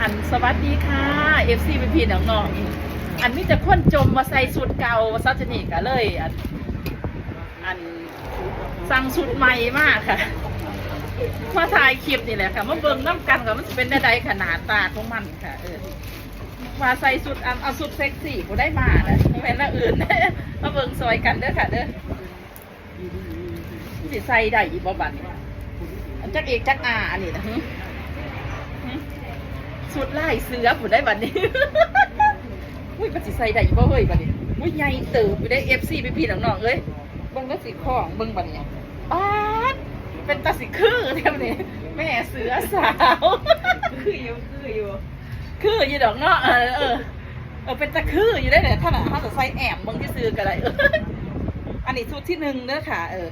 อันสวัสดีค่ะเอฟซีพี่ๆน้องๆอันนี้จะค้นจมมาใส่สุดเก่าซัจนิกะเลย อันอันสั่งสุดใหม่มากค่ะมาถ่ายคลิปนี่แหละค่ะมาเบิ่งน้ำกันกับมันจะเป็นได้ใดขนาดตาของมันค่ะ เออมาใส่สุดอันเอาสุดเซ็กซี่กูได้มานะไม่เป็นละอื่นมาเบิ่งซอยกันเด้อค่ะเด้อสิใส่ได้อีบ่บันอันจักเอกจักอาอันนี้นะ สุดไล่เสือผู้ได้บัดนี้ อุ้ยมันสิใส่ได้อีกบ่เฮ้ยบัดนี้อุ้ยใหญ่เติบอยู่ได้ FC พี่พี่ๆน้องๆเอ้ยเบิ่งแล้วสิของเบิ่งบัดนี้ป๊าดเป็นตาสิคือแถวนี้แม่เสือสาวคืออยู่คืออยู่คืออยู่ดอกเนาะเออเออเออเป็นตะคืออยู่ได้เลยถ้าหน่ะถ้าจะใส่แอมเบางที่ซื้อก็ได้เอออันนี้ชุดที่หนึ่งเด้อค่ะเออ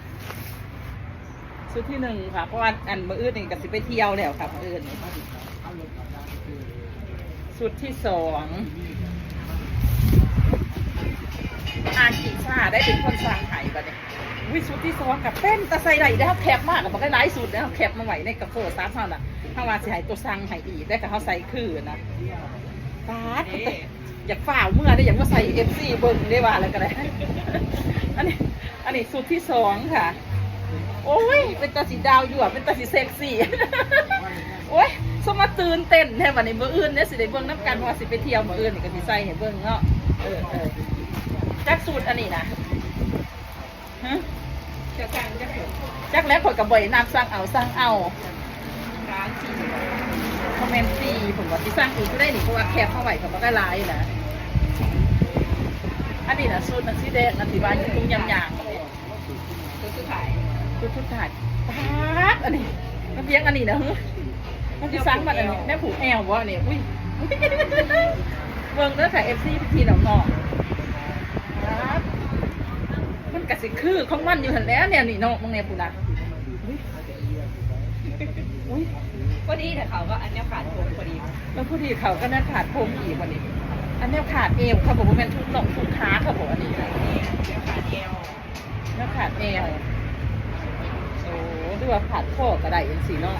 ชุดที่หนึ่งค่ะเพราะว่าอันมืออื่นนี่ก็สิไปเที่ยวแล้วค่ะมืออื่นนี่ ชุดที่สองอากิชาได้เป็นคนสร้างไห้บัดนี้วิชุดที่สองกับเต้นตะไซไหลได้ครับแคบมากกับมันก็หลายสุดนะครับแคบมาไหวในกระเฟอร์สามเท่าน่ะถ้าว่าสิให้ตัวสั่งไห้อีกได้กับเขาใส่คือนะปาดอยากฝ่าเมื่อได้อยากมาใส่เอฟซีเบิ้งได้ว่าอะไรก็ได้อันนี้อันนี้สูตรที่สองค่ะ โอ้ย เป็นตาสีดาวอยู่อะเป็นตาสีเซ็กซี่ ตื่นเต้นแท้วันนี้มื้ออื่นเนี่ยสิได้เบิ่งน้ำกันเพราะว่าสิไปเที่ยวมื้ออื่นนี่ก็สิใส่ให้เบิ่งเนาะเออเออจักสูตรอันนี้นะฮะจะกลางจะเกิดจักแล้วข่อยก็บ่ได้นับสั่งเอาสั่งเอาร้านสี่คอมเมนต์ซีผมว่าที่สร้างอีกก็ได้นี่เพราะว่าแคบเข้าไว้กับมันก็หลายนะอันนี้นะสูตรมันสีแดงนะที่บ้านอยังตุ้งยำยางตัวสุดท้ายสูตรทุกถาดปาดอันนี้มันเพียงอันนี้นะฮึ มันที่สร้างมันอันนี้แม่ผูกแอลวะเนี่ยอุ้ยเบิ่งเด้อค่ะเอฟซีพีทีหนองนองปาดมันกะสิคือของมันอยู่หันแหล้วเนี่ยนี่เนาะมึงเนี่ยปูนะอุ้ยอุ้ยพอดีแต่เขาก็อันนี้ขาดโคมพอดีแล้วพอดีเขาก็น่าขาดพรมอีกวันนี้ อันนี้ขาดเอวเขาบอกว่าเป็นทุกหลงทุกขาเขาบอกอันนี้ขาดเอวน่าขาดเอวโอ้ดูว่าขาดข้อกระไดเอ็นสีเนาะ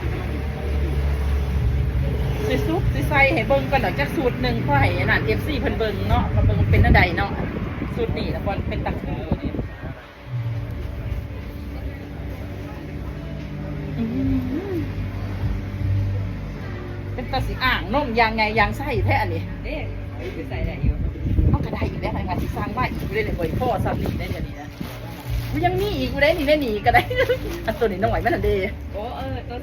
สิซุปสิใส่ให้เบิ่งกันดอกจักสูตรหนึ่งเพราะให้อันนั่นเอฟซีเพิ่นเบิ่งเนาะมาเบิ่งเป็นอันใดเนาะสูตรนี้ล้วก็เป็นตะคือนี่อืมเป็นตะสีอ่างนมยางไงยางไส้แท้อันนี้เด้คือใส่ได้อยู่เอากระไดอีกแล้วทางานที่สร้างบ้านอีกได้เลยบ่อยพ่อซ้ำนี่ได้เดี๋ยวนี้นะกูยังมีอีกกูได้นี่ได้หนีก็ได้อันตัวนี้น้องไหวมันอันเด้โอ้เออตัว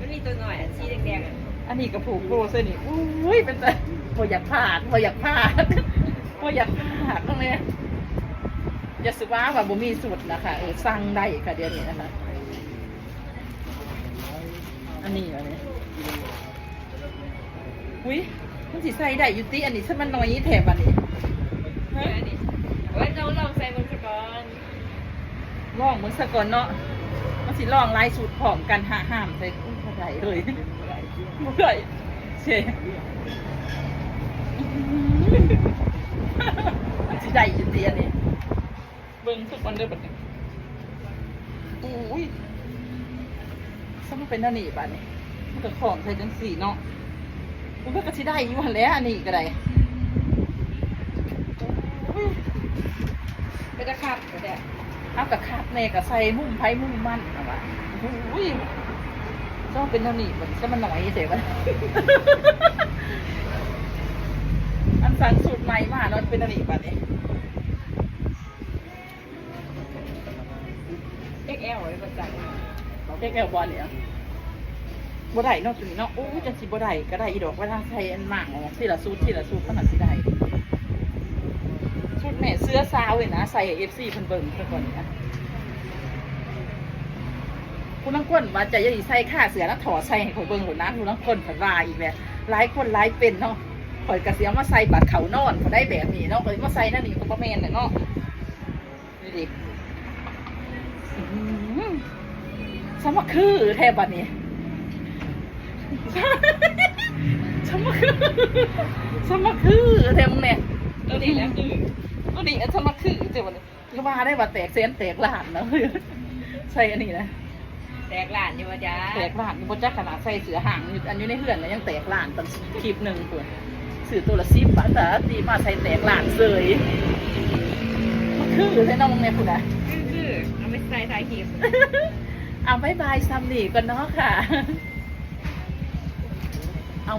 มันมีตัวหน่อยอันสีแดงๆอะ อันนี้ก็ผูกโกรเส้นนี่อุ้ยเป็นแต่พออยากพลาดพออยากพลาดพออยากพลาดตรงนี้อย่าสึกว่าว่าบ่มีสูตรนะคะเออสร้างได้ค่ะเดี๋ยวนี้นะคะ อันนี้เหรอเนี่ยอุ้ยมันสิใส่ได้อยุติอันนี้ถ้ามันน้อยแถบอันนี้เอออันนี้โอ้ยเราลองใส่บนสกอนลองมึงสะก่อนเนาะมันสิลองลายสูตรพร้อมกันหาห้ามใส่อุ้ยบ่ได้เลย บ่ได้เช่มันสิได้อยุติอันนี้เบิ่งทุกวันเด้อบัดนี้อุ้ยสมเป็นอันนี้บัดนี้มันก็ของใส่จังสี่เนาะมันก็สิได้อยู่หั่นแหล้วอันนี้ก็ได้อุ้ยก็จะขับก็ได้เอากับคาดแน่กับใส่มุ่งไผ่มุ่งมั่นเอาวะอุ้ย ต้องเป็นเท่านี้มันจะมันหน่อยเสียวะอันสั่งสูตรใหม่มาเนาะเป็นเท่านี้ป่ะเนี่ยเอ็กแอลไว้ประจักษ์เด็กแอลบอลเนี่ยบ่ได้เนาะตัวนี้เนาะโอ้ยจะสิบ่ได้ก็ได้อีดอกว่าถ้าใส่อันหมางออกทีละสูตรทีละสูตรขนาดสิได้ชุดแม่เสื้อซาวเลยนะใส่เอฟซีเพิ่นเบิ่งซะก่อนนี่นะ คุณนังคนว่าจะอยังใส่ค่าเสือแล้วถอดใส่ให้เขาเบิ่งหมดนะคุณนังคนผัดว่าอีกแหละหลายคนหลายเป็นเนาะข่อยกระเสียมาใส่บัตรเขานอนเขาได้แบบนี้เนาะข่อยมาใส่นั่นนี่ก็บ่แม่นน่ะเนาะนี่ดิอื้อหือสมว่าคือแทบบัดนี้สมว่าคือสมว่าคือแทบมึงเนี่ยตัวนี้แล้วคือก็ดีอันสมัครคือเจ้าวันนี้ก็ว่าได้ว่าแตกเส้นแตกหลานเนาะใช่อันนี้นะ แตกหลานอยู่ว่าจ้าแตกล้านนี่บ่จักขนาดใส่เสือห่างอยู่อันอยู่ในเฮือนน่ะยังแตกล้านตอนคลิปหนึงพุ่นซื้อตัวละ10บาทแต่ตีมาใส่แตกล้านเสยมันคือใส่น้องในพุ่นน่ะคือคือเอาไปใส่ถ่ายคลิปเอาบายบายซัมนี่ก่อนเนาะค่ะ เอา